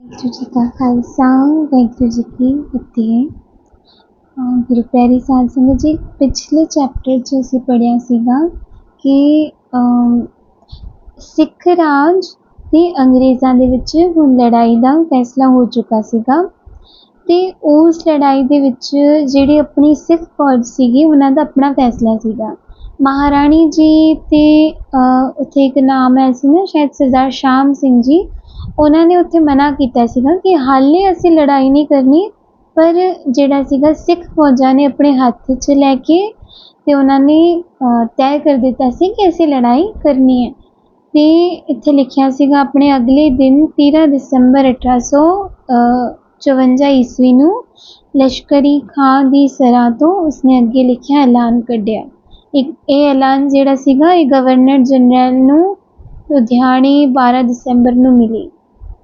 ਵਾਹਿਗੁਰੂ ਜੀ ਕਾ ਖਾਲਸਾ ਵਾਹਿਗੁਰੂ ਜੀ ਕੀ ਫਤਿਹ ਗੁਰੂ ਪਿਆਰੀ ਸਾਧ ਸੰਗਤ ਜੀ ਪਿਛਲੇ ਚੈਪਟਰ 'ਚ ਅਸੀਂ ਪੜ੍ਹਿਆ ਸੀਗਾ ਕਿ ਸਿੱਖ ਰਾਜ ਤੇ ਅੰਗਰੇਜ਼ਾਂ ਦੇ ਵਿੱਚ ਹੁਣ ਲੜਾਈ ਦਾ ਫੈਸਲਾ ਹੋ ਚੁੱਕਾ ਸੀਗਾ ਤੇ ਉਸ ਲੜਾਈ ਦੇ ਵਿੱਚ ਜਿਹੜੀ ਆਪਣੀ ਸਿੱਖ ਫੌਜ ਸੀਗੀ ਉਹਨਾਂ ਦਾ ਆਪਣਾ ਫੈਸਲਾ ਸੀਗਾ ਮਹਾਰਾਣੀ ਜੀ ਤੇ ਉੱਥੇ ਇੱਕ ਨਾਮ ਹੈ ਸੀ ਨਾ ਸ਼ਾਇਦ ਸਰਦਾਰ ਸ਼ਾਮ ਸਿੰਘ ਜੀ ਉਹਨਾਂ ਨੇ ਉੱਥੇ ਮਨਾ ਕੀਤਾ ਸੀਗਾ ਕਿ ਹਾਲੇ ਅਸੀਂ ਲੜਾਈ ਨਹੀਂ ਕਰਨੀ, ਪਰ ਜਿਹੜਾ ਸੀਗਾ ਸਿੱਖ ਫੌਜਾਂ ਨੇ ਆਪਣੇ ਹੱਥ 'ਚ ਲੈ ਕੇ ਤੇ ਉਹਨਾਂ ਨੇ ਤੈਅ ਕਰ ਦਿੱਤਾ ਸੀ ਕਿ ਅਸੀਂ ਲੜਾਈ ਕਰਨੀ ਹੈ। ਤੇ ਇੱਥੇ ਲਿਖਿਆ ਸੀਗਾ ਆਪਣੇ ਅਗਲੇ ਦਿਨ 13 ਦਸੰਬਰ 1854 ਈਸਵੀ ਨੂੰ ਲਸ਼ਕਰੀ ਖਾਂ ਦੀ ਸਰਾਂ ਤੋਂ ਉਸਨੇ ਅੱਗੇ ਲਿਖਿਆ ਐਲਾਨ ਕੱਢਿਆ। ਇੱਕ, ਇਹ ਐਲਾਨ ਜਿਹੜਾ ਸੀਗਾ ਇਹ ਗਵਰਨਰ ਜਨਰਲ ਨੂੰ ਲੁਧਿਆਣੇ 12 ਦਸੰਬਰ ਨੂੰ ਮਿਲੀ।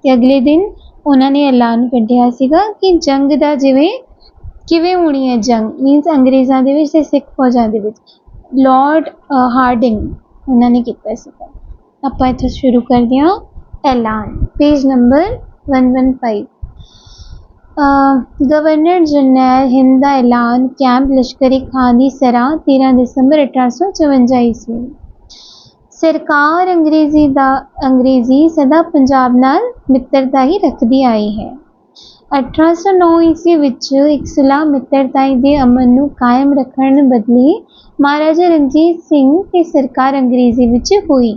ਤੇ ਅਗਲੇ ਦਿਨ ਉਹਨਾਂ ਨੇ ਐਲਾਨ ਕੱਢਿਆ ਸੀਗਾ ਕਿ ਜੰਗ ਦਾ ਜਿਵੇਂ ਕਿਵੇਂ ਹੋਣੀ ਹੈ ਜੰਗ ਮੀਨਸ ਅੰਗਰੇਜ਼ਾਂ ਦੇ ਵਿੱਚ ਤੇ ਸਿੱਖ ਫੌਜਾਂ ਦੇ ਵਿੱਚ। ਲਾਰਡ ਹਾਰਡਿੰਗ ਉਹਨਾਂ ਨੇ ਕੀਤਾ ਸੀਗਾ। ਆਪਾਂ ਇੱਥੋਂ ਸ਼ੁਰੂ ਕਰਦੇ ਹਾਂ। ਐਲਾਨ। ਪੇਜ ਨੰਬਰ 115 ਅਹ ਗਵਰਨਰ ਜਨਰਲ ਹਿੰਦ ਦਾ ਐਲਾਨ ਕੈਂਪ ਲਸ਼ਕਰੀ ਖਾਂ ਦੀ ਸਰਾਂ 13 ਦਸੰਬਰ 1854 ਈਸਵੀ ਨੂੰ। ਸਰਕਾਰ ਅੰਗਰੇਜ਼ੀ ਦਾ, ਅੰਗਰੇਜ਼ੀ ਸਦਾ ਪੰਜਾਬ ਨਾਲ ਮਿੱਤਰਤਾ ਹੀ ਰੱਖਦੀ ਆਈ ਹੈ। 1809 ਈਸਵੀ ਵਿੱਚ ਇੱਕ ਸੁਲਾਹ ਮਿੱਤਰਤਾਈ ਦੇ ਅਮਨ ਨੂੰ ਕਾਇਮ ਰੱਖਣ ਬਦਲੇ ਮਹਾਰਾਜਾ ਰਣਜੀਤ ਸਿੰਘ ਤੇ ਸਰਕਾਰ ਅੰਗਰੇਜ਼ੀ ਵਿੱਚ ਹੋਈ।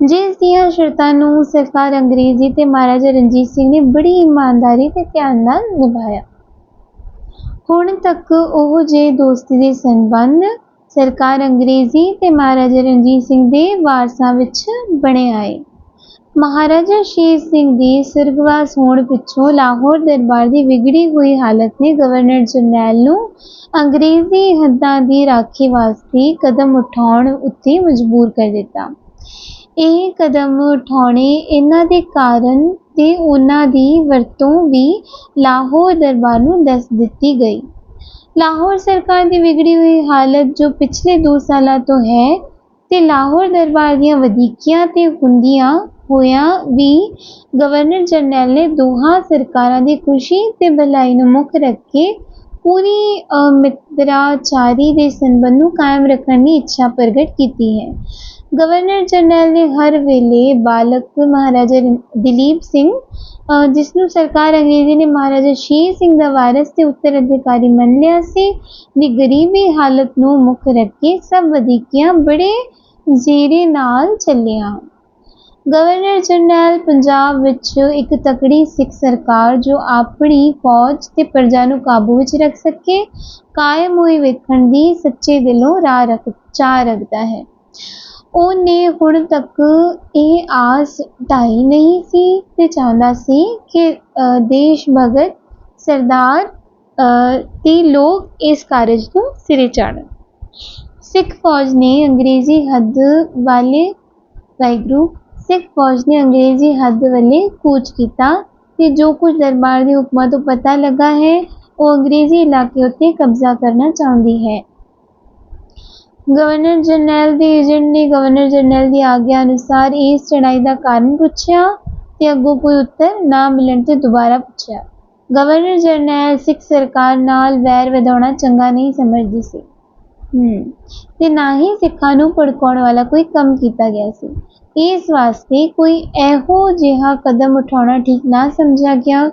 ਜਿਸ ਦੀਆਂ ਸ਼ਰਤਾਂ ਨੂੰ ਸਰਕਾਰ ਅੰਗਰੇਜ਼ੀ ਤੇ ਮਹਾਰਾਜਾ ਰਣਜੀਤ ਸਿੰਘ ਨੇ ਬੜੀ ਇਮਾਨਦਾਰੀ ਤੇ ਧਿਆਨ ਨਾਲ ਨਿਭਾਇਆ। ਹੁਣ ਤੱਕ ਉਹ ਜੇ ਦੋਸਤੀ ਦੇ ਸੰਬੰਧ ਸਰਕਾਰ ਅੰਗਰੇਜ਼ੀ ਤੇ ਮਹਾਰਾਜਾ ਰਣਜੀਤ ਸਿੰਘ ਦੇ ਵਾਰਸਾਂ ਵਿੱਚ ਬਣੇ ਆਏ। ਮਹਾਰਾਜਾ ਸ਼ੇਰ ਸਿੰਘ ਦੀ ਸੁਰਗਵਾਸ ਹੋਣ ਪਿੱਛੋਂ ਲਾਹੌਰ ਦਰਬਾਰ ਦੀ ਵਿਗੜੀ ਹੋਈ ਹਾਲਤ ਨੇ ਗਵਰਨਰ ਜਨਰਲ ਨੂੰ ਅੰਗਰੇਜ਼ੀ ਹੱਦਾਂ ਦੀ ਰਾਖੀ ਵਾਸਤੇ ਕਦਮ ਉਠਾਉਣ ਉੱਤੇ ਮਜਬੂਰ ਕਰ ਦਿੱਤਾ। ਇਹ ਕਦਮ ਉਠਾਉਣੇ ਇਹਨਾਂ ਦੇ ਕਾਰਨ ਤੇ ਉਹਨਾਂ ਦੀ ਵਰਤੋਂ ਵੀ ਲਾਹੌਰ ਦਰਬਾਰ ਨੂੰ ਦੱਸ ਦਿੱਤੀ ਗਈ। ਲਾਹੌਰ ਸਰਕਾਰ ਦੀ ਵਿਗੜੀ ਹੋਈ ਹਾਲਤ ਜੋ ਪਿਛਲੇ 2 ਸਾਲਾਂ ਤੋਂ ਹੈ ਤੇ ਲਾਹੌਰ ਦਰਬਾਰ ਦੀਆਂ ਵਧੀਕੀਆਂ ਤੇ ਹੁੰਦੀਆਂ ਹੋਇਆਂ ਵੀ ਗਵਰਨਰ ਜਨਰਲ ਨੇ ਦੋਹਾਂ ਸਰਕਾਰਾਂ ਦੀ ਖੁਸ਼ੀ ਤੇ ਭਲਾਈ ਨੂੰ ਮੁੱਖ ਰੱਖ ਕੇ ਪੂਰੀ ਅ, ਮਿੱਤਰਾਚਾਰੀ ਦੇ ਸੰਬੰਧ ਨੂੰ ਕਾਇਮ ਰੱਖਣ ਦੀ ਇੱਛਾ ਪ੍ਰਗਟ ਕੀਤੀ ਹੈ। ਗਵਰਨਰ ਜਨਰਲ ਨੇ ਹਰ ਵੇਲੇ ਬਾਲਕ ਮਹਾਰਾਜਾ ਦਲੀਪ ਸਿੰਘ ਜਿਸ ਨੂੰ ਸਰਕਾਰ ਅੰਗਰੇਜ਼ੀ ਨੇ ਮਹਾਰਾਜਾ ਸ਼ੇਰ ਸਿੰਘ ਦਾ ਵਾਰਸ ਤੇ ਉੱਤਰਾਧਿਕਾਰੀ ਮੰਨ ਲਿਆ ਸੀ, ਦੀ ਗਰੀਬੀ ਹਾਲਤ ਨੂੰ ਮੁੱਖ ਰੱਖ ਕੇ ਸਭ ਵਧੀਕੀਆਂ ਬੜੇ ਜ਼ੇਰੇ ਨਾਲ ਚੱਲੀਆਂ। ਗਵਰਨਰ ਜਨਰਲ ਪੰਜਾਬ ਵਿੱਚ ਇੱਕ ਤਕੜੀ ਸਿੱਖ ਸਰਕਾਰ ਜੋ ਆਪਣੀ ਫੌਜ ਤੇ ਪ੍ਰਜਾ ਨੂੰ ਕਾਬੂ ਵਿੱਚ ਰੱਖ ਸਕੇ, ਕਾਇਮ ਹੋਈ ਵੇਖਣ ਦੀ ਸੱਚੇ ਦਿਲੋਂ ਰਾਹ ਰੱਖ, ਚਾਹ ਰੱਖਦਾ ਹੈ। ਉਹਨੇ ਹੁਣ ਤੱਕ ਇਹ ਆਸ ਢਾਈ ਨਹੀਂ ਸੀ ਤੇ ਚਾਹੁੰਦਾ ਸੀ ਕਿ ਅ, ਦੇਸ਼ ਭਗਤ ਸਰਦਾਰ ਅ, ਤੇ ਲੋਕ ਇਸ ਕਾਰਜ ਨੂੰ ਸਿਰੇ ਚਾੜਨ ਸਿੱਖ ਫੌਜ ਨੇ ਅੰਗਰੇਜ਼ੀ ਹੱਦ ਵਾਲੇ ਵਾਹਿਗੁਰੂ ਸਿੱਖ ਫੌਜ ਨੇ ਅੰਗਰੇਜ਼ੀ ਹੱਦ ਵੱਲੇ ਕੂਚ ਕੀਤਾ ਤੇ ਜੋ ਕੁਝ ਦਰਬਾਰ ਦੇ ਹੁਕਮਾਂ ਤੋਂ ਪਤਾ ਲੱਗਾ ਹੈ ਉਹ ਅੰਗਰੇਜ਼ੀ ਇਲਾਕੇ ਉੱਤੇ ਕਬਜ਼ਾ ਕਰਨਾ ਚਾਹੁੰਦੀ ਹੈ। ਗਵਰਨਰ ਜਨਰਲ ਦੇ ਏਜੰਟ ਨੇ ਗਵਰਨਰ ਜਨਰਲ ਦੀ ਆਗਿਆ ਅਨੁਸਾਰ ਇਸ ਚੜ੍ਹਾਈ ਦਾ ਕਾਰਨ ਪੁੱਛਿਆ ਤੇ ਅੱਗੋਂ ਕੋਈ ਉੱਤਰ ਨਾ ਮਿਲਣ ਤੇ ਦੁਬਾਰਾ ਪੁੱਛਿਆ। ਗਵਰਨਰ ਜਨਰਲ ਸਿੱਖ ਸਰਕਾਰ ਨਾਲ ਵੈਰ ਵਧਾਉਣਾ ਚੰਗਾ ਨਹੀਂ ਸਮਝਦੀ ਸੀ। ਹਮ ਤੇ ਨਾ ਹੀ ਸਿੱਖਾਂ ਨੂੰ ਭੜਕਾਉਣ ਵਾਲਾ ਕੋਈ ਕੰਮ ਕੀਤਾ ਗਿਆ ਸੀ। ਇਸ ਵਾਸਤੇ ਕੋਈ ਇਹੋ ਜਿਹਾ ਕਦਮ ਉਠਾਉਣਾ ਠੀਕ ਨਾ ਸਮਝਿਆ ਗਿਆ,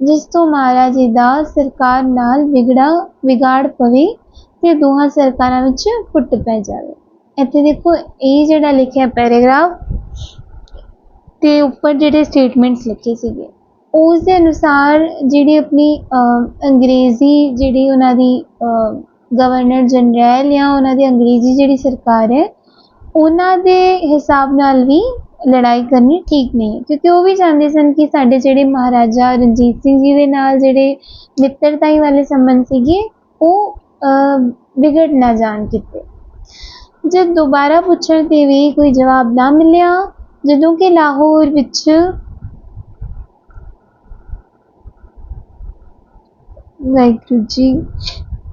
ਜਿਸ ਤੋਂ ਮਹਾਰਾਜੇ ਦਾ ਸਰਕਾਰ ਨਾਲ ਵਿਗੜਾ ਵਿਗਾੜ ਪਵੇ ਤੇ ਦੋਹਾਂ ਸਰਕਾਰਾਂ ਵਿੱਚ ਫੁੱਟ ਪੈ ਜਾਵੇ। ਇੱਥੇ ਦੇਖੋ, ਇਹ ਜਿਹੜਾ ਲਿਖਿਆ ਪੈਰਾਗ੍ਰਾਫ ਤੇ ਉੱਪਰ ਜਿਹੜੇ ਸਟੇਟਮੈਂਟਸ ਲਿਖੇ ਸੀਗੇ, ਉਸ ਦੇ ਅਨੁਸਾਰ ਜਿਹੜੀ ਆਪਣੀ ਅੰਗਰੇਜ਼ੀ ਜਿਹੜੀ ਉਹਨਾਂ ਦੀ ਗਵਰਨਰ ਜਨਰਲ ਜਾਂ ਉਹਨਾਂ ਦੀ ਅੰਗਰੇਜ਼ੀ ਜਿਹੜੀ ਸਰਕਾਰ ਹੈ, ਉਹਨਾਂ ਦੇ ਹਿਸਾਬ ਨਾਲ ਵੀ ਲੜਾਈ ਕਰਨੀ ਠੀਕ ਨਹੀਂ ਹੈ। ਕਿਉਂਕਿ ਉਹ ਵੀ ਚਾਹੁੰਦੇ ਸਨ ਕਿ ਸਾਡੇ ਜਿਹੜੇ ਮਹਾਰਾਜਾ ਰਣਜੀਤ ਸਿੰਘ ਜੀ ਦੇ ਨਾਲ ਜਿਹੜੇ ਮਿੱਤਰਤਾਈ ਵਾਲੇ ਸੰਬੰਧ ਸੀਗੇ, ਉਹ ਵਿਗੜ ਨਾ ਜਾਣ ਕਿਤੇ। ਜਦ ਦੁਬਾਰਾ ਪੁੱਛਣ ਤੇ ਵੀ ਕੋਈ ਜਵਾਬ ਨਾ ਮਿਲਿਆ, ਜਦੋਂ ਕਿ ਲਾਹੌਰ ਵਿੱਚ ਵਾਹਿਗੁਰੂ ਜੀ,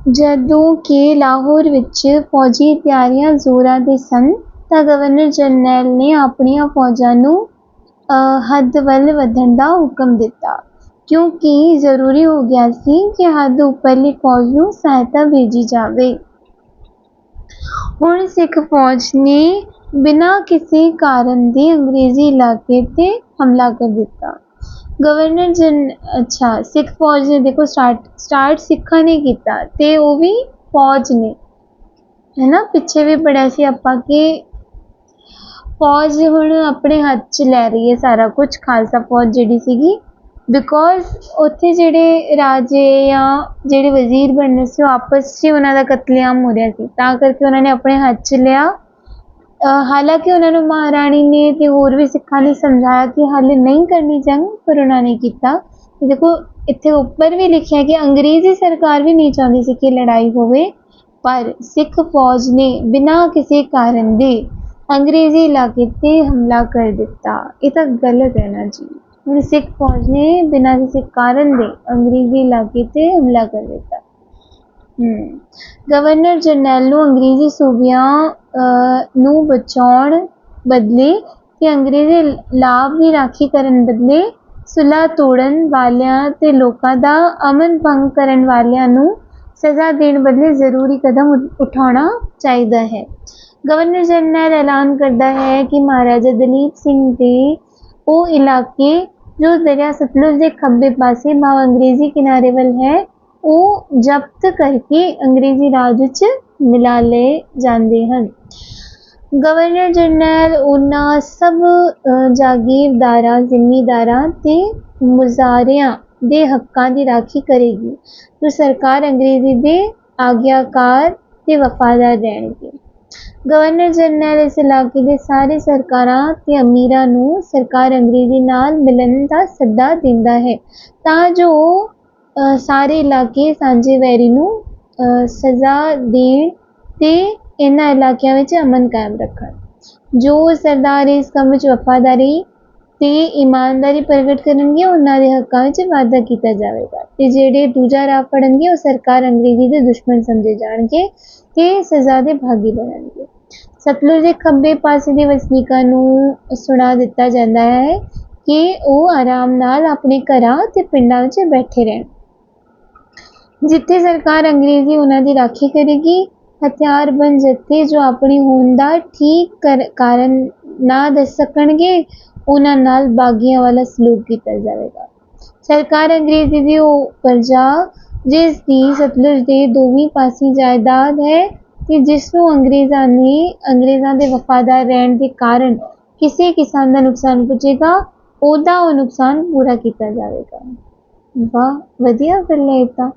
ਜਦੋਂ ਕਿ ਲਾਹੌਰ ਵਿੱਚ ਫੌਜੀ ਤਿਆਰੀਆਂ ਜ਼ੋਰਾਂ ਦੇ ਸਨ, ਤਾਂ ਗਵਰਨਰ ਜਨਰਲ ਨੇ ਆਪਣੀਆਂ ਫੌਜਾਂ ਨੂੰ ਹੱਦ ਵੱਲ ਵਧਣ ਦਾ ਹੁਕਮ ਦਿੱਤਾ। ਕਿਉਂਕਿ ਜ਼ਰੂਰੀ ਹੋ ਗਿਆ ਸੀ ਕਿ ਹੱਦ ਉੱਪਰਲੀ ਫੌਜ ਨੂੰ ਸਹਾਇਤਾ ਭੇਜੀ ਜਾਵੇ। ਹੁਣ ਸਿੱਖ ਫੌਜ ਨੇ ਬਿਨਾਂ ਕਿਸੇ ਕਾਰਨ ਦੇ ਅੰਗਰੇਜ਼ੀ ਇਲਾਕੇ ਤੇ ਹਮਲਾ ਕਰ ਦਿੱਤਾ। ਗਵਰਨਰ ਜਨ, ਅੱਛਾ, ਸਿੱਖ ਫੌਜ ਨੇ ਦੇਖੋ ਸਟਾਰਟ ਸਟਾਰਟ ਸਿੱਖਾਂ ਨੇ ਕੀਤਾ ਤੇ ਉਹ ਵੀ ਫੌਜ ਨੇ। ਹੈ ਨਾ ਪਿੱਛੇ ਵੀ ਪੜਿਆ ਸੀ ਆਪਾਂ ਕਿ ਫੌਜ ਹੁਣ ਆਪਣੇ ਹੱਥ 'ਚ ਲੈ ਰਹੀ ਹੈ ਸਾਰਾ ਕੁਝ ਖਾਲਸਾ ਫੌਜ ਜਿਹੜੀ ਸੀਗੀ ਬਿਕੋਜ਼ ਉੱਥੇ ਜਿਹੜੇ ਰਾਜੇ ਜਾਂ ਜਿਹੜੇ ਵਜ਼ੀਰ ਬਣਨੇ ਸੀ, ਉਹ ਆਪਸ 'ਚ ਹੀ ਉਹਨਾਂ ਦਾ ਕਤਲੇਆਮ ਹੋ ਰਿਹਾ ਸੀ। ਤਾਂ ਕਰਕੇ ਉਹਨਾਂ ਨੇ ਆਪਣੇ ਹੱਥ 'ਚ ਲਿਆ। ਹਾਲਾਂਕਿ ਉਹਨਾਂ ਨੂੰ ਮਹਾਰਾਣੀ ਨੇ ਅਤੇ ਹੋਰ ਵੀ ਸਿੱਖਾਂ ਨੇ ਸਮਝਾਇਆ ਕਿ ਹਾਲੇ ਨਹੀਂ ਕਰਨੀ ਜੰਗ, ਪਰ ਉਹਨਾਂ ਨੇ ਕੀਤਾ। ਤੇ ਦੇਖੋ, ਇੱਥੇ ਉੱਪਰ ਵੀ ਲਿਖਿਆ ਕਿ ਅੰਗਰੇਜ਼ੀ ਸਰਕਾਰ ਵੀ ਨਹੀਂ ਚਾਹੁੰਦੀ ਸੀ ਕਿ ਲੜਾਈ ਹੋਵੇ, ਪਰ ਸਿੱਖ ਫੌਜ ਨੇ ਬਿਨਾਂ ਕਿਸੇ ਕਾਰਨ ਦੇ ਅੰਗਰੇਜ਼ੀ ਇਲਾਕੇ ਤੇ ਹਮਲਾ ਕਰ ਦਿੱਤਾ। ਇਹ ਤਾਂ ਗਲਤ ਹੈ ਨਾ ਜੀ। ਹੁਣ ਸਿੱਖ ਫੌਜ ਨੇ ਬਿਨਾਂ ਕਿਸੇ ਕਾਰਨ ਦੇ ਅੰਗਰੇਜ਼ੀ ਇਲਾਕੇ ਤੇ ਹਮਲਾ ਕਰ ਦਿੱਤਾ। ਗਵਰਨਰ ਜਨਰਲ ਨੂੰ ਅੰਗਰੇਜ਼ੀ ਸੂਬਿਆਂ ਨੂੰ ਬਚਾਉਣ ਬਦਲੇ ਤੇ ਅੰਗਰੇਜ਼ੀ ਲਾਭ ਦੀ ਰਾਖੀ ਕਰਨ ਬਦਲੇ ਸੁਲ੍ਹਾ ਤੋੜਨ ਵਾਲਿਆਂ ਤੇ ਲੋਕਾਂ ਦਾ ਅਮਨ ਭੰਗ ਕਰਨ ਵਾਲਿਆਂ ਨੂੰ ਸਜ਼ਾ ਦੇਣ ਬਦਲੇ ਜ਼ਰੂਰੀ ਕਦਮ ਉਠਾਉਣਾ ਚਾਹੀਦਾ ਹੈ। ਗਵਰਨਰ ਜਨਰਲ ਐਲਾਨ ਕਰਦਾ ਹੈ ਕਿ ਮਹਾਰਾਜਾ ਦਲੀਪ ਸਿੰਘ ਦੇ ਉਹ ਇਲਾਕੇ ਜੋ ਦਰਿਆ ਸਤਲੁਜ ਦੇ ਖੱਬੇ ਪਾਸੇ ਭਾਵ ਅੰਗਰੇਜ਼ੀ ਕਿਨਾਰੇ ਵੱਲ ਹੈ ਉਹ ਜ਼ਬਤ ਕਰਕੇ ਅੰਗਰੇਜ਼ੀ ਰਾਜ ਵਿੱਚ ਮਿਲਾ ਲਏ ਜਾਂਦੇ ਹਨ ਗਵਰਨਰ ਜਨਰਲ ਉਹਨਾਂ ਸਭ ਜਾਗੀਰਦਾਰਾਂ ਜ਼ਿਮੀਂਦਾਰਾਂ ਤੇ ਮੁਜ਼ਾਰਿਆਂ ਦੇ ਹੱਕਾਂ ਦੀ ਰਾਖੀ ਕਰੇਗੀ ਜੋ ਸਰਕਾਰ ਅੰਗਰੇਜ਼ੀ ਦੇ ਆਗਿਆਕਾਰ ਤੇ ਵਫਾਦਾਰ ਰਹਿਣਗੇ ਗਵਰਨਰ ਜਨਰਲ ਇਸ ਇਲਾਕੇ ਦੇ ਸਾਰੇ ਸਰਕਾਰਾਂ ਤੇ ਅਮੀਰਾਂ ਨੂੰ ਸਰਕਾਰ ਅੰਗਰੇਜ਼ੀ ਨਾਲ ਮਿਲਣ ਦਾ ਸੱਦਾ ਦਿੰਦਾ ਹੈ। ਤਾਂ ਜੋ ਅ, ਸਾਰੇ ਇਲਾਕੇ ਸਾਂਝੇ ਵੈਰੀ ਨੂੰ ਸਜ਼ਾ ਦੇਣ ਤੇ ਇਹਨਾਂ ਇਲਾਕਿਆਂ ਵਿੱਚ ਅਮਨ ਕਾਇਮ ਰੱਖਣ। ਜੋ ਸਰਦਾਰ ਇਸ ਕੰਮ ਵਿੱਚ ਵਫਾਦਾਰੀ ਤੇ ਇਮਾਨਦਾਰੀ ਪ੍ਰਗਟ ਕਰਨਗੇ ਉਹਨਾਂ ਦੇ ਹੱਕਾਂ ਵਿੱਚ ਵਾਧਾ ਕੀਤਾ ਜਾਵੇਗਾ। ਤੇ ਜਿਹੜੇ ਦੂਜਾ ਰਾਹ ਫੜਨਗੇ, ਉਹ ਸਰਕਾਰ ਅੰਗਰੇਜ਼ੀ ਦੇ ਦੁਸ਼ਮਣ ਸਮਝੇ ਜਾਣਗੇ ਤੇ ਸਜ਼ਾ ਦੇ ਭਾਗੀ ਬਣਨਗੇ। ਸਤਲੁਜ ਦੇ ਖੱਬੇ ਪਾਸੇ ਦੇ ਵਸਨੀਕਾਂ ਨੂੰ ਸੁਣਾ ਦਿੱਤਾ ਜਾਂਦਾ ਹੈ ਕਿ ਉਹ ਆਰਾਮ ਨਾਲ ਆਪਣੇ ਘਰਾਂ ਤੇ ਪਿੰਡਾਂ ਵਿੱਚ ਬੈਠੇ ਰਹਿਣ। ਜਿੱਥੇ ਸਰਕਾਰ ਅੰਗਰੇਜ਼ੀ ਉਹਨਾਂ ਦੀ ਰਾਖੀ ਕਰੇਗੀ ਹਥਿਆਰਬੰਦ ਜੱਥੇ ਜੋ ਆਪਣੀ ਹੋਂਦ ਦਾ ਠੀਕ ਕਰ- ਕਾਰਨ ਨਾ ਦੱਸ ਸਕਣਗੇ ਉਹਨਾਂ ਨਾਲ ਬਾਗੀਆਂ ਵਾਲਾ ਸਲੂਕ ਕੀਤਾ ਜਾਵੇਗਾ। ਸਰਕਾਰ ਅੰਗਰੇਜ਼ੀ ਦੀ ਉਹ ਪਰਜਾ, ਜਿਸ ਦੀ ਸਤਲੁਜ ਦੇ ਦੋਵੇਂ ਪਾਸੇ ਜਾਇਦਾਦ ਹੈ ਤੇ ਜਿਸ ਨੂੰ ਅੰਗਰੇਜ਼ਾਂ ਨੇ, ਅੰਗਰੇਜ਼ਾਂ ਦੇ ਵਫਾਦਾਰ ਰਹਿਣ ਦੇ ਕਾਰਨ ਕਿਸੇ ਕਿਸਾਨ ਦਾ ਨੁਕਸਾਨ ਪੁੱਜੇਗਾ, ਉਹਦਾ ਉਹ ਨੁਕਸਾਨ ਪੂਰਾ ਕੀਤਾ ਜਾਵੇਗਾ। ਵਾਹ, ਵਧੀਆ ਗੱਲ ਹੈ ਇਹ ਤਾਂ।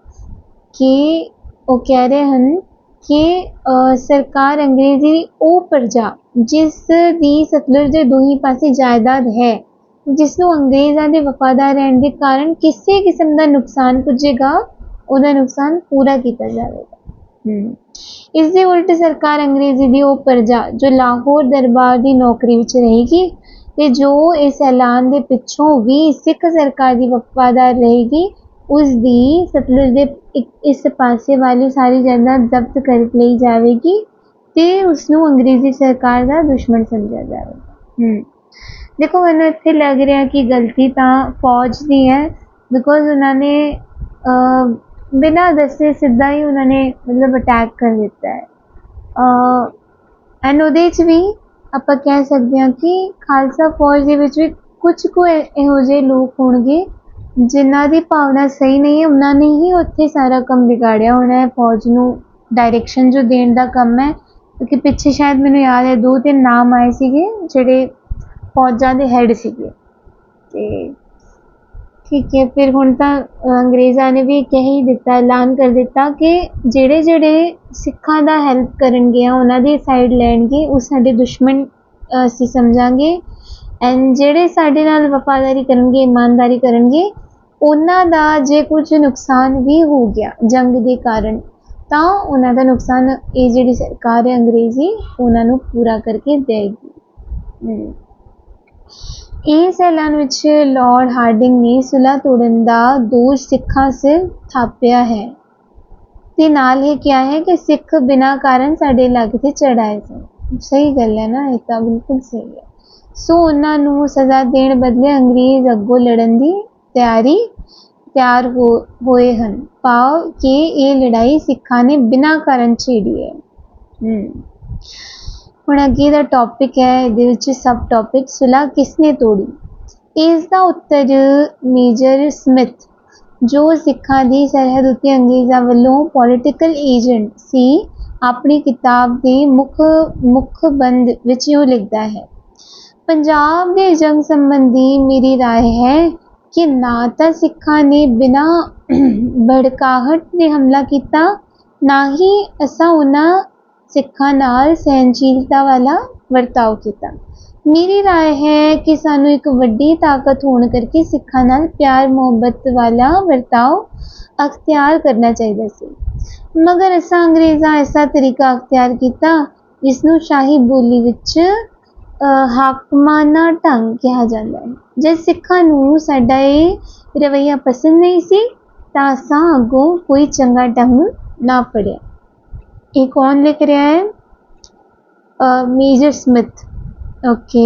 ਕਿ ਉਹ ਕਹਿ ਰਹੇ ਹਨ ਕਿ ਸਰਕਾਰ ਅੰਗਰੇਜ਼ੀ ਦੀ ਉਹ ਪ੍ਰਜਾ ਜਿਸ ਦੀ ਸਤਲੁਜ ਦੇ ਦੋਹੀਂ ਪਾਸੇ ਜਾਇਦਾਦ ਹੈ ਜਿਸ ਨੂੰ ਅੰਗਰੇਜ਼ਾਂ ਦੇ ਵਫਾਦਾਰ ਰਹਿਣ ਦੇ ਕਾਰਨ ਕਿਸੇ ਕਿਸਮ ਦਾ ਨੁਕਸਾਨ ਪੁੱਜੇਗਾ ਉਹਦਾ ਨੁਕਸਾਨ ਪੂਰਾ ਕੀਤਾ ਜਾਵੇਗਾ। ਹਮ ਇਸ ਦੇ ਉਲਟ ਸਰਕਾਰ ਅੰਗਰੇਜ਼ੀ ਦੀ ਉਹ ਪ੍ਰਜਾ ਜੋ ਲਾਹੌਰ ਦਰਬਾਰ ਦੀ ਨੌਕਰੀ ਵਿੱਚ ਰਹੇਗੀ ਤੇ ਜੋ ਇਸ ਐਲਾਨ ਦੇ ਪਿੱਛੋਂ ਵੀ ਸਿੱਖ ਸਰਕਾਰ ਦੀ ਵਫਾਦਾਰ ਰਹੇਗੀ ਉਸ ਦੀ ਸਤਲੁਜ ਦੇ ਇੱਕ- ਇਸ ਪਾਸੇ ਵਾਲੀ ਸਾਰੀ ਜਾਇਦਾਦ ਜ਼ਬਤ ਕਰ ਲਈ ਜਾਵੇਗੀ ਤੇ ਉਸ ਨੂੰ ਅੰਗਰੇਜ਼ੀ ਸਰਕਾਰ ਦਾ ਦੁਸ਼ਮਣ ਸਮਝਿਆ ਜਾਵੇਗਾ। ਹਮ ਦੇਖੋ ਮੈਨੂੰ ਇੱਥੇ ਲੱਗ ਰਿਹਾ ਕਿ ਗਲਤੀ ਤਾਂ ਫੌਜ ਦੀ ਹੈ ਬਿਕੋਜ਼ ਉਹਨਾਂ ਨੇ ਬਿਨਾਂ ਦੱਸੇ ਸਿੱਧਾ ਹੀ ਉਹਨਾਂ ਨੇ ਮਤਲਬ ਅਟੈਕ ਕਰ ਦਿੱਤਾ ਹੈ। ਐਂਡ ਉਹਦੇ 'ਚ ਵੀ ਆਪਾਂ ਕਹਿ ਸਕਦੇ ਹਾਂ ਕਿ ਖਾਲਸਾ ਫੌਜ ਦੇ ਵਿੱਚ ਵੀ ਕੁਝ ਕੁ ਇਹੋ ਜਿਹੇ ਲੋਕ ਹੋਣਗੇ ਜਿਨ੍ਹਾਂ ਦੀ ਭਾਵਨਾ ਸਹੀ ਨਹੀਂ ਹੈ, ਉਹਨਾਂ ਨੇ ਹੀ ਉੱਥੇ ਸਾਰਾ ਕੰਮ ਵਿਗਾੜਿਆ ਹੋਣਾ ਹੈ। ਫੌਜ ਨੂੰ ਡਾਇਰੈਕਸ਼ਨ ਜੋ ਦੇਣ ਦਾ ਕੰਮ ਹੈ, ਕਿਉਂਕਿ ਪਿੱਛੇ ਸ਼ਾਇਦ ਮੈਨੂੰ ਯਾਦ ਹੈ, ਦੋ ਤਿੰਨ ਨਾਮ ਆਏ ਸੀਗੇ, ਜਿਹੜੇ ਫੌਜਾਂ ਦੇ ਹੈੱਡ ਸੀਗੇ। ਤੇ ਠੀਕ ਹੈ, ਫਿਰ ਹੁਣ ਤਾਂ ਅੰਗਰੇਜ਼ਾਂ ਨੇ ਵੀ ਕਹਿ ਹੀ ਦਿੱਤਾ, ਐਲਾਨ ਕਰ ਦਿੱਤਾ ਕਿ ਜਿਹੜੇ ਜਿਹੜੇ ਸਿੱਖਾਂ ਦਾ ਹੈਲਪ ਕਰਨਗੇ ਜਾਂ ਉਹਨਾਂ ਦੀ ਸਾਈਡ ਲੈਣਗੇ, ਉਹ ਸਾਡੇ ਦੁਸ਼ਮਣ ਅਸੀਂ ਸਮਝਾਂਗੇ। ਐਂਡ ਜਿਹੜੇ ਸਾਡੇ ਨਾਲ ਵਫਾਦਾਰੀ ਕਰਨਗੇ, ਇਮਾਨਦਾਰੀ ਕਰਨਗੇ ਉਹਨਾਂ ਦਾ ਜੇ ਕੁਝ ਨੁਕਸਾਨ ਵੀ ਹੋ ਗਿਆ ਜੰਗ ਦੇ ਕਾਰਨ, ਤਾਂ ਉਹਨਾਂ ਦਾ ਨੁਕਸਾਨ ਇਹ ਜਿਹੜੀ ਸਰਕਾਰ ਹੈ ਅੰਗਰੇਜ਼ੀ, ਉਹਨਾਂ ਨੂੰ ਪੂਰਾ ਕਰਕੇ ਦੇਗੀ ਇਹ ਇਸ ਐਲਾਨ ਵਿੱਚ ਲਾਰਡ ਹਾਰਡਿੰਗ ਨੇ ਸੁਲ੍ਹਾ ਤੋੜਨ ਦਾ ਦੋਸ਼ ਸਿੱਖਾਂ ਸਿਰ ਥਾਪਿਆ ਹੈ। ਤੇ ਨਾਲ ਇਹ ਕਿਹਾ ਹੈ ਕਿ ਸਿੱਖ ਬਿਨਾਂ ਕਾਰਨ ਸਾਡੇ ਇਲਾਕੇ ਤੇ ਚੜ੍ਹ ਸਨ। ਸਹੀ ਗੱਲ ਹੈ ਨਾ, ਇਹ ਤਾਂ ਬਿਲਕੁਲ ਸਹੀ ਹੈ। ਸੋ ਉਹਨਾਂ ਨੂੰ ਸਜ਼ਾ ਦੇਣ ਬਦਲੇ ਅੰਗਰੇਜ਼ ਅੱਗੋਂ ਲੜਨ ਦੀ ਤਿਆਰੀ ਤਿਆਰ ਹੋ, ਹੋਏ ਹਨ। ਭਾਵ ਕਿ ਇਹ ਲੜਾਈ ਸਿੱਖਾਂ ਨੇ ਬਿਨਾਂ ਕਾਰਨ ਛੇੜੀ ਹੈ। ਹੁਣ ਅੱਗੇ ਦਾ ਟੌਪਿਕ ਹੈ, ਇਹਦੇ ਵਿੱਚ ਸਬ ਟੌਪਿਕ ਸੁਲ੍ਹਾ ਕਿਸਨੇ ਤੋੜੀ? ਇਸ ਦਾ ਉੱਤਰ ਮੇਜਰ ਸਮਿਥ, ਜੋ ਸਿੱਖਾਂ ਦੀ ਸਰਹੱਦ ਉੱਤੇ ਅੰਗਰੇਜ਼ਾਂ ਵੱਲੋਂ ਪੋਲੀਟੀਕਲ ਏਜੰਟ ਸੀ, ਆਪਣੀ ਕਿਤਾਬ ਦੇ ਮੁੱਖ ਮੁੱਖ ਬੰਦ ਵਿੱਚ ਇਉਂ ਲਿਖਦਾ ਹੈ। ਪੰਜਾਬ ਦੇ ਜੰਗ ਸੰਬੰਧੀ ਮੇਰੀ ਰਾਏ ਹੈ ਕਿ ਨਾ ਤਾਂ ਸਿੱਖਾਂ ਨੇ ਬਿਨਾਂ ਭੜਕਾਹਟ ਦੇ ਹਮਲਾ ਕੀਤਾ, ਨਾ ਹੀ ਅਸਾਂ ਉਹਨਾਂ ਸਿੱਖਾਂ ਨਾਲ ਸਹਿਨਸ਼ੀਲਤਾ ਵਾਲਾ ਵਰਤਾਓ ਕੀਤਾ। ਮੇਰੀ ਰਾਏ ਹੈ ਕਿ ਸਾਨੂੰ ਇੱਕ ਵੱਡੀ ਤਾਕਤ ਹੋਣ ਕਰਕੇ ਸਿੱਖਾਂ ਨਾਲ ਪਿਆਰ, ਮੁਹੱਬਤ ਵਾਲਾ ਵਰਤਾਓ ਅਖਤਿਆਰ ਕਰਨਾ ਚਾਹੀਦਾ ਸੀ। ਮਗਰ ਅਸਾਂ ਅੰਗਰੇਜ਼ਾਂ ਐਸਾ ਤਰੀਕਾ ਅਖਤਿਆਰ ਕੀਤਾ ਜਿਸ ਨੂੰ ਸ਼ਾਹੀ ਬੋਲੀ ਵਿੱਚ ਹਾਕਮਾਨਾ ਢੰਗ ਕਿਹਾ ਜਾਂਦਾ ਹੈ। ਜੇ ਸਿੱਖਾਂ ਨੂੰ ਸਾਡਾ ਇਹ ਰਵੱਈਆ ਪਸੰਦ ਨਹੀਂ ਸੀ, ਤਾਂ ਅਸਾਂ ਅੱਗੋਂ ਕੋਈ ਚੰਗਾ ਢੰਗ ਨਾ ਫੜਿਆ। ਇਹ ਕੌਣ ਲਿਖ ਰਿਹਾ ਹੈ? Major Smith. ਓਕੇ,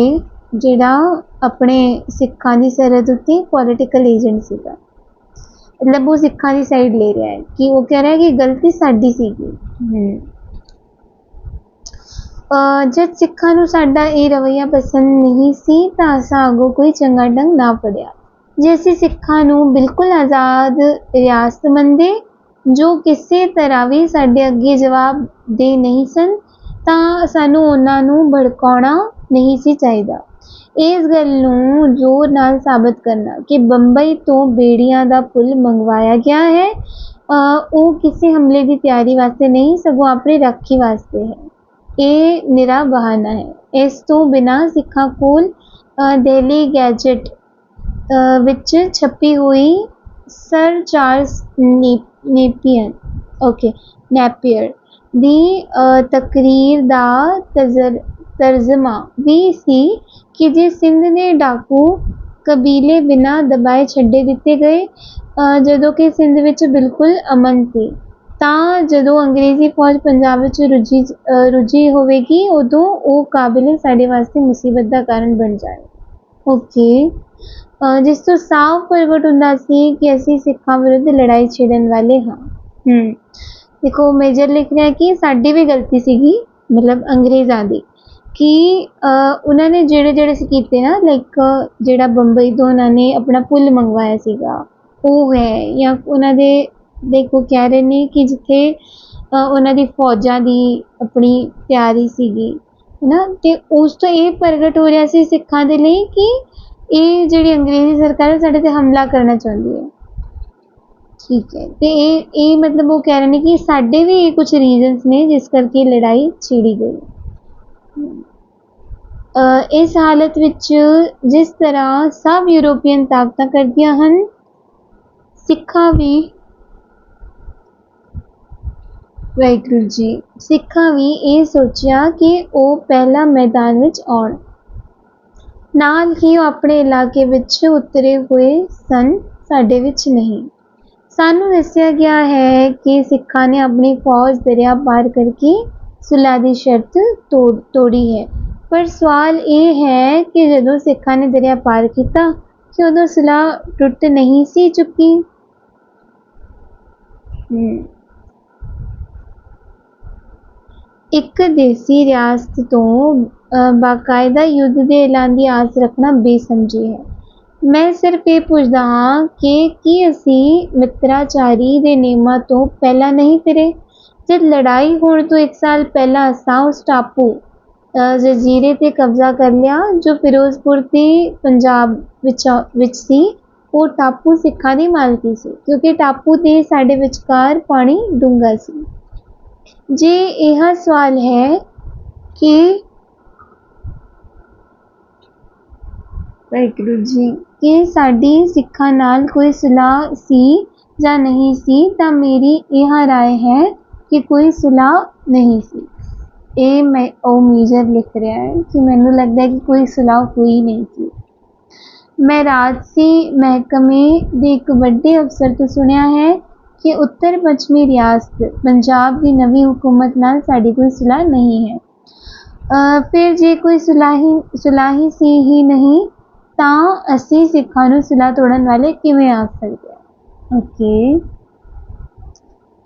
ਜਿਹੜਾ ਆਪਣੇ ਸਿੱਖਾਂ ਦੀ ਸਰਹੱਦ ਉੱਤੇ ਪੋਲੀਟੀਕਲ ਏਜੰਟ ਸੀਗਾ। ਮਤਲਬ ਉਹ ਸਿੱਖਾਂ ਦੀ ਸਾਈਡ ਲੈ ਰਿਹਾ ਹੈ ਕਿ ਉਹ ਕਹਿ ਰਿਹਾ ਕਿ ਗਲਤੀ ਸਾਡੀ ਸੀਗੀ। ਹਮ ਜਦ ਸਿੱਖਾਂ ਨੂੰ ਸਾਡਾ ਇਹ ਰਵੱਈਆ ਪਸੰਦ ਨਹੀਂ ਸੀ, ਤਾਂ ਅਸਾਂ ਅੱਗੋਂ ਕੋਈ ਚੰਗਾ ਢੰਗ ਨਾ ਫੜਿਆ। ਜੇ ਅਸੀਂ ਸਿੱਖਾਂ ਨੂੰ ਬਿਲਕੁਲ ਆਜ਼ਾਦ ਰਿਆਸਤ ਮੰਨਦੇ ਜੋ ਕਿਸੇ ਤਰ੍ਹਾਂ ਵੀ ਸਾਡੇ ਅੱਗੇ ਜਵਾਬ ਦੇ ਨਹੀਂ ਸਨ, ਤਾਂ ਸਾਨੂੰ ਉਹਨਾਂ ਨੂੰ ਭੜਕਾਉਣਾ ਨਹੀਂ ਸੀ ਚਾਹੀਦਾ। ਇਸ ਗੱਲ ਨੂੰ ਜ਼ੋਰ ਨਾਲ ਸਾਬਤ ਕਰਨਾ ਕਿ ਬੰਬਈ ਤੋਂ ਬੇੜੀਆਂ ਦਾ ਪੁਲ ਮੰਗਵਾਇਆ ਗਿਆ ਹੈ ਉਹ ਕਿਸੇ ਹਮਲੇ ਦੀ ਤਿਆਰੀ ਵਾਸਤੇ ਨਹੀਂ, ਸਗੋਂ ਆਪਣੀ ਰਾਖੀ ਵਾਸਤੇ ਹੈ। ਇਹ ਨਿਰਾ ਬਹਾਨਾ ਹੈ। ਇਸ ਤੋਂ ਬਿਨਾਂ ਸਿੱਖਾਂ ਕੋਲ ਅਹ, ਦਿੱਲੀ ਗੈਜਟ ਵਿੱਚ ਛਪੀ ਹੋਈ ਸਰ ਚਾਰਲਸ ਨੇ- ਓਕੇ ਨੈਪੀਅਰ ਦੀ ਤਕਰੀਰ ਦਾ ਤਜ਼ਰ ਤਰਜਮਾ ਵੀ ਸੀ ਕਿ ਜੇ ਸਿੰਧ ਦੇ ਡਾਕੂ ਕਬੀਲੇ ਬਿਨਾਂ ਦਬਾਏ ਛੱਡੇ ਦਿੱਤੇ ਗਏ ਜਦੋਂ ਕਿ ਸਿੰਧ ਵਿੱਚ ਬਿਲਕੁਲ ਅਮਨ ਸੀ। ਤਾਂ ਜਦੋਂ ਅੰਗਰੇਜ਼ੀ ਫੌਜ ਪੰਜਾਬ ਵਿੱਚ ਰੁੱਝੀ ਰੁੱਝੀ ਹੋਵੇਗੀ ਉਦੋਂ ਉਹ ਕਾਬਿਲ ਸਾਡੇ ਵਾਸਤੇ ਮੁਸੀਬਤ ਦਾ ਕਾਰਨ ਬਣ ਜਾਏ ਓਕੇ ਜਿਸ ਤੋਂ ਸਾਫ਼ ਪ੍ਰਗਟ ਹੁੰਦਾ ਸੀ ਕਿ ਅਸੀਂ ਸਿੱਖਾਂ ਵਿਰੁੱਧ ਲੜਾਈ ਛੇੜਨ ਵਾਲੇ ਹਾਂ। ਹਮ ਦੇਖੋ ਮੇਜਰ ਲਿਖ ਰਿਹਾ ਕਿ ਸਾਡੀ ਵੀ ਗਲਤੀ ਸੀਗੀ ਮਤਲਬ ਅੰਗਰੇਜ਼ਾਂ ਦੀ। ਕਿ ਉਹਨਾਂ ਨੇ ਜਿਹੜੇ ਜਿਹੜੇ ਸੀ ਕੀਤੇ ਨਾ ਲਾਈਕ ਜਿਹੜਾ ਬੰਬਈ ਤੋਂ ਉਹਨਾਂ ਨੇ ਆਪਣਾ ਪੁੱਲ ਮੰਗਵਾਇਆ ਸੀਗਾ ਉਹ ਹੈ ਜਾਂ ਉਹਨਾਂ ਦੇ ਦੇਖੋ, ਕਹਿ ਰਹੇ ਨੇ ਕਿ ਜਿੱਥੇ ਉਹਨਾਂ ਦੀ ਫੌਜਾਂ ਦੀ ਆਪਣੀ ਤਿਆਰੀ ਸੀਗੀ, ਹੈਨਾ? ਤੇ ਉਸ ਤੋਂ ਇਹ ਪ੍ਰਗਟ ਹੋ ਰਿਹਾ ਸੀ ਸਿੱਖਾਂ ਦੇ ਲਈ ਕਿ ਇਹ ਜਿਹੜੀ ਅੰਗਰੇਜ਼ੀ ਸਰਕਾਰ ਹੈ ਸਾਡੇ ਤੇ ਹਮਲਾ ਕਰਨਾ ਚਾਹੁੰਦੀ ਹੈ। ਠੀਕ ਹੈ। ਤੇ ਇਹ ਇਹ ਮਤਲਬ ਉਹ ਕਹਿ ਰਹੇ ਨੇ ਕਿ ਸਾਡੇ ਵੀ ਇਹ ਕੁਝ ਰੀਜ਼ਨਸ ਨੇ ਜਿਸ ਕਰਕੇ ਲੜਾਈ ਛਿੜੀ ਗਈ। ਇਸ ਹਾਲਤ ਵਿੱਚ ਜਿਸ ਤਰ੍ਹਾਂ ਸਭ ਯੂਰੋਪੀਅਨ ਤਾਕਤਾਂ ਕਰਦੀਆਂ ਹਨ, ਸਿੱਖਾਂ ਵੀ ਵਾਹਿਗੁਰੂ ਜੀ, ਸਿੱਖਾਂ ਵੀ ਇਹ ਸੋਚਿਆ ਕਿ ਉਹ ਪਹਿਲਾ ਮੈਦਾਨ ਵਿੱਚ ਆਉਣ। ਨਾਲ ਹੀ ਉਹ ਆਪਣੇ ਇਲਾਕੇ ਵਿੱਚ ਉਤਰੇ ਹੋਏ ਸਨ, ਸਾਡੇ ਵਿੱਚ ਨਹੀਂ। ਸਾਨੂੰ ਦੱਸਿਆ ਗਿਆ ਹੈ ਕਿ ਸਿੱਖਾਂ ਨੇ ਆਪਣੀ ਫੌਜ ਦਰਿਆ ਪਾਰ ਕਰਕੇ ਸੁਲ੍ਹਾ ਦੀ ਸ਼ਰਤ ਤੋੜ ਤੋੜੀ ਹੈ। ਪਰ ਸਵਾਲ ਇਹ ਹੈ ਕਿ ਜਦੋਂ ਸਿੱਖਾਂ ਨੇ ਦਰਿਆ ਪਾਰ ਕੀਤਾ ਕਿ ਉਦੋਂ ਸੁਲ੍ਹਾ ਟੁੱਟ ਨਹੀਂ ਸੀ ਚੁੱਕੀ? ਹਮ। ਇੱਕ ਦੇਸੀ ਰਿਆਸਤ ਤੋਂ ਬਾਕਾਇਦਾ ਯੁੱਧ ਦੇ ਐਲਾਨ ਦੀ ਆਸ ਰੱਖਣਾ ਬੇਸਮਝੀ ਹੈ। ਮੈਂ ਸਿਰਫ ਇਹ ਪੁੱਛਦਾ ਹਾਂ ਕਿ ਕੀ ਅਸੀਂ ਮਿੱਤਰਾਚਾਰੀ ਦੇ ਨਿਯਮਾਂ ਤੋਂ ਪਹਿਲਾਂ ਨਹੀਂ ਫਿਰੇ? ਜਦ ਲੜਾਈ ਹੋਣ ਤੋਂ ਇੱਕ ਸਾਲ ਪਹਿਲਾਂ ਅਸਾਂ ਉਸ ਟਾਪੂ ਜਜ਼ੀਰੇ ਤੇ ਕਬਜ਼ਾ ਕਰ ਲਿਆ, ਜੋ ਫਿਰੋਜ਼ਪੁਰ ਤੇ ਪੰਜਾਬ ਵਿੱਚ ਵਿੱਚ ਸੀ, ਉਹ ਟਾਪੂ ਸਿੱਖਾਂ ਦੀ ਮਾਲਕੀ ਸੀ, ਕਿਉਂਕਿ ਟਾਪੂ ਤੇ ਸਾਡੇ ਵਿਚਕਾਰ ਪਾਣੀ ਡੂੰਘਾ ਸੀ। ਜੇ ਇਹ ਸਵਾਲ ਹੈ ਕਿ ਵਾਹਿਗੁਰੂ ਜੀ। ਕਿ ਸਾਡੀ ਸਿੱਖਾਂ ਨਾਲ ਕੋਈ ਸੁਲਾਹ ਸੀ ਜਾਂ ਨਹੀਂ ਸੀ ਤਾਂ ਮੇਰੀ ਇਹ ਰਾਏ ਹੈ ਕਿ ਕੋਈ ਸੁਲਾਹ ਨਹੀਂ ਸੀ। ਇਹ ਮੈਂ ਉਹ ਮੇਜਰ ਲਿਖ ਰਿਹਾ ਹੈ ਕਿ ਮੈਨੂੰ ਲੱਗਦਾ ਹੈ ਕਿ ਕੋਈ ਸੁਲਾਹ ਹੋਈ ਨਹੀਂ ਸੀ। ਮੈਂ ਰਾਜਸੀ ਮਹਿਕਮੇ ਦੇ ਇੱਕ ਵੱਡੇ ਅਫਸਰ ਤੋਂ ਸੁਣਿਆ ਹੈ ਕਿ ਉੱਤਰ ਪੱਛਮੀ ਰਿਆਸਤ ਪੰਜਾਬ ਦੀ ਨਵੀਂ ਹਕੂਮਤ ਨਾਲ ਸਾਡੀ ਕੋਈ ਸੁਲਾਹ ਨਹੀਂ ਹੈ। ਫਿਰ ਜੇ ਕੋਈ ਸੁਲਾਹੀ ਸੁਲਾਹੀ ਸੀ ਹੀ ਨਹੀਂ, ਤਾਂ ਅਸੀਂ ਸਿੱਖਾਂ ਨੂੰ ਸੁਲਾਹ ਤੋੜਨ ਵਾਲੇ ਕਿਵੇਂ ਆ ਸਕਦੇ ਹਾਂ? ਓਕੇ।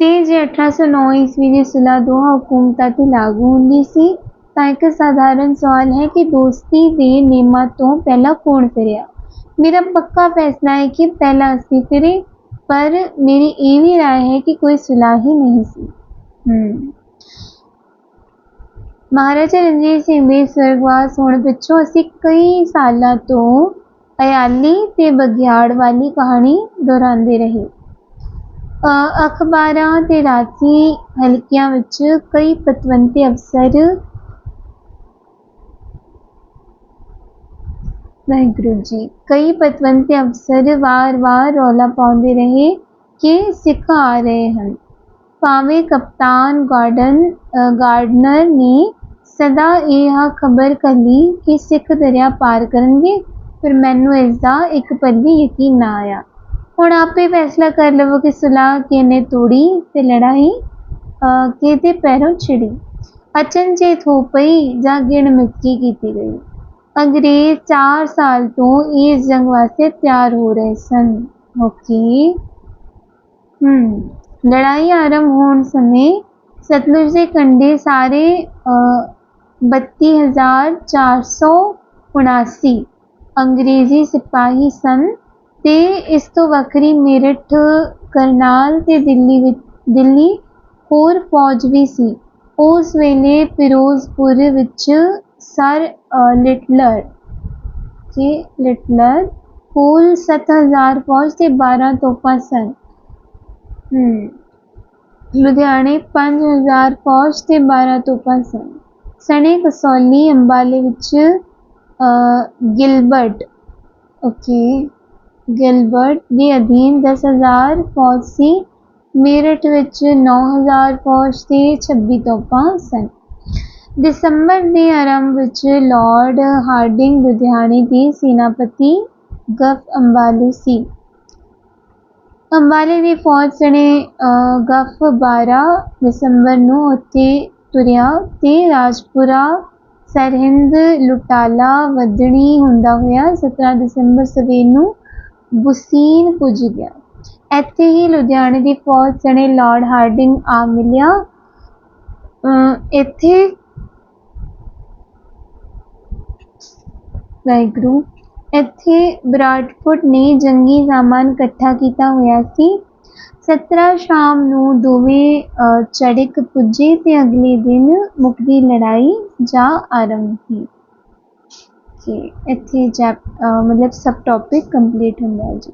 ਤੇ ਜੇ 1809 ਈਸਵੀ ਦੀ ਸੁਲਾਹ ਦੋਹਾਂ ਹਕੂਮਤਾਂ ਤੇ ਲਾਗੂ ਹੁੰਦੀ ਸੀ, ਤਾਂ ਇੱਕ ਸਾਧਾਰਨ ਸਵਾਲ ਹੈ ਕਿ ਦੋਸਤੀ ਦੇ ਨਿਯਮਾਂ ਤੋਂ ਪਹਿਲਾਂ ਕੌਣ ਫਿਰਿਆ? ਮੇਰਾ ਪੱਕਾ ਫੈਸਲਾ ਹੈ ਕਿ ਪਹਿਲਾਂ ਅਸੀਂ ਫਿਰੇ ਪਰ ਮੇਰੀ ਇਹ ਵੀ ਰਾਏ ਹੈ ਕਿ ਕੋਈ ਸੁਲਾਹ ਹੀ ਨਹੀਂ ਸੀ। ਹੂੰ। ਮਹਾਰਾਜਾ ਰਣਜੀਤ ਸਿੰਘ ਦੇ ਸਵਰਗਵਾਸ ਹੋਣ ਪਿੱਛੋਂ ਅਸੀਂ ਕਈ ਸਾਲਾਂ ਤੋਂ ਅਯਾਲੀ ਤੇ ਬਗਿਆੜ ਵਾਲੀ ਕਹਾਣੀ ਦੁਹਰਾਉਂਦੇ ਰਹੇ। ਅਖਬਾਰਾਂ ਤੇ ਰਾਜੀ ਹਲਕਿਆਂ ਵਿੱਚ ਕਈ ਪਤਵੰਤੇ ਅਫਸਰ ਵਾਹਿਗੁਰੂ ਜੀ ਕਈ ਪਤਵੰਤੇ ਅਫਸਰ ਵਾਰ-ਵਾਰ ਰੌਲਾ ਪਾਉਂਦੇ ਰਹੇ ਕਿ ਸਿੱਖ ਆ ਰਹੇ ਹਨ। ਭਾਵੇਂ ਕਪਤਾਨ ਗਾਰਡਨ ਗਾਰਡਨਰ ਨੇ ਸਦਾ ਇਹ ਖਬਰ ਕੱਲੀ ਕਿ ਸਿੱਖ ਦਰਿਆ ਪਾਰ ਕਰਨਗੇ ਪਰ ਮੈਨੂੰ ਇਸ ਦਾ ਇੱਕ ਪਲ ਵੀ ਯਕੀਨ ਨਾ ਆਇਆ। ਹੁਣ ਆਪੇ ਫੈਸਲਾ ਕਰ ਲਵੋ ਕਿ ਸੁਲਾਹ ਕਿਹਨੇ ਤੋੜੀ ਤੇ ਲੜਾਈ ਅ, ਕਿਹਦੇ ਪੈਰੋਂ ਛਿੜੀ। ਅਚਨਚੇਤ ਹੋ ਪਈ ਜਾਂ ਗਿਣ ਮਿੱਕੀ ਕੀਤੀ ਗਈ। ਅੰਗਰੇਜ਼ 4 ਸਾਲ ਤੋਂ ਇਸ ਜੰਗ ਵਾਸਤੇ ਤਿਆਰ ਹੋ ਰਹੇ ਸਨ। ਓਕੇ। ਹਮ ਲੜਾਈ ਆਰੰਭ ਹੋਣ ਸਮੇਂ ਸਤਲੁਜ ਦੇ ਕੰਢੇ ਸਾਰੇ ਅ, 32479 ਅੰਗਰੇਜ਼ੀ ਸਿਪਾਹੀ ਸਨ ਤੇ ਇਸ ਤੋਂ ਵੱਖਰੀ ਮੇਰਠ ਕਰਨਾਲ ਤੇ ਦਿੱਲੀ ਵਿੱਚ ਦਿੱਲੀ ਹੋਰ ਫੌਜ ਵੀ ਸੀ। ਉਸ ਵੇਲੇ ਫਿਰੋਜ਼ਪੁਰ ਵਿੱਚ ਸਰ ਲਿਟਲਰ। ਕਿ ਲਿਟਲਰ। ਕੋਲ 7000 ਫੌਜ ਤੇ 12 ਤੋਪਾਂ ਸਨ। ਹਮ ਲੁਧਿਆਣੇ 5000 ਫੌਜ ਤੇ 12 ਤੋਪਾਂ ਸਨ। ਸਣੇ ਕਸੌਲੀ ਅੰਬਾਲੇ ਵਿੱਚ ਗਿਲਬਰਟ, ਓਕੇ, ਗਿਲਬਰਟ ਦੇ ਅਧੀਨ 10000 ਫੌਜ ਸੀ। ਮੇਰਠ ਵਿੱਚ 9000 ਫੌਜ ਤੇ 26 ਤੋਪਾਂ ਸਨ। ਦਸੰਬਰ ਦੇ ਆਰੰਭ ਵਿੱਚ ਲਾਰਡ ਹਾਰਡਿੰਗ ਲੁਧਿਆਣੇ ਦੇ ਸੈਨਾਪਤੀ ਗਫ ਅੰਬਾਲੇ ਸੀ। ਅੰਬਾਲੇ ਦੀ ਫੌਜ ਸਣੇ ਅ, ਗਫ 12 ਦਸੰਬਰ ਨੂੰ ਉੱਥੇ ਤੁਰਿਆ ਤੇ ਰਾਜਪੁਰਾ ਸਰਹਿੰਦ ਲੁਟਾਲਾ ਵਧਣੀ ਹੁੰਦਾ ਹੋਇਆ 17 ਦਸੰਬਰ ਸਵੇਰ ਨੂੰ ਬੁਸੀਨ ਪੁੱਜ ਗਿਆ। ਇੱਥੇ ਹੀ ਲੁਧਿਆਣੇ ਦੀ ਫੌਜ ਸਣੇ ਲਾਰਡ ਹਾਰਡਿੰਗ ਆ ਮਿਲਿਆ। ਇੱਥੇ ਵਾਹਿਗੁਰੂ ਇੱਥੇ ਵਿਰਾਟਪੁਰ ਨੇ ਜੰਗੀ ਸਾਮਾਨ ਇਕੱਠਾ ਕੀਤਾ ਹੋਇਆ ਸੀ। 17 ਸ਼ਾਮ ਨੂੰ ਦੋਵੇਂ ਅ, ਚੜਿਕ ਪੁੱਜੇ ਤੇ ਅਗਲੇ ਦਿਨ ਮੁੱਕਦੀ ਲੜਾਈ ਜਾ ਆਰੰਭ ਹੋਈ। ਕਿ ਇੱਥੇ ਮਤਲਬ ਸਬ ਟੌਪਿਕ ਕੰਪਲੀਟ ਹੁੰਦਾ ਜੀ।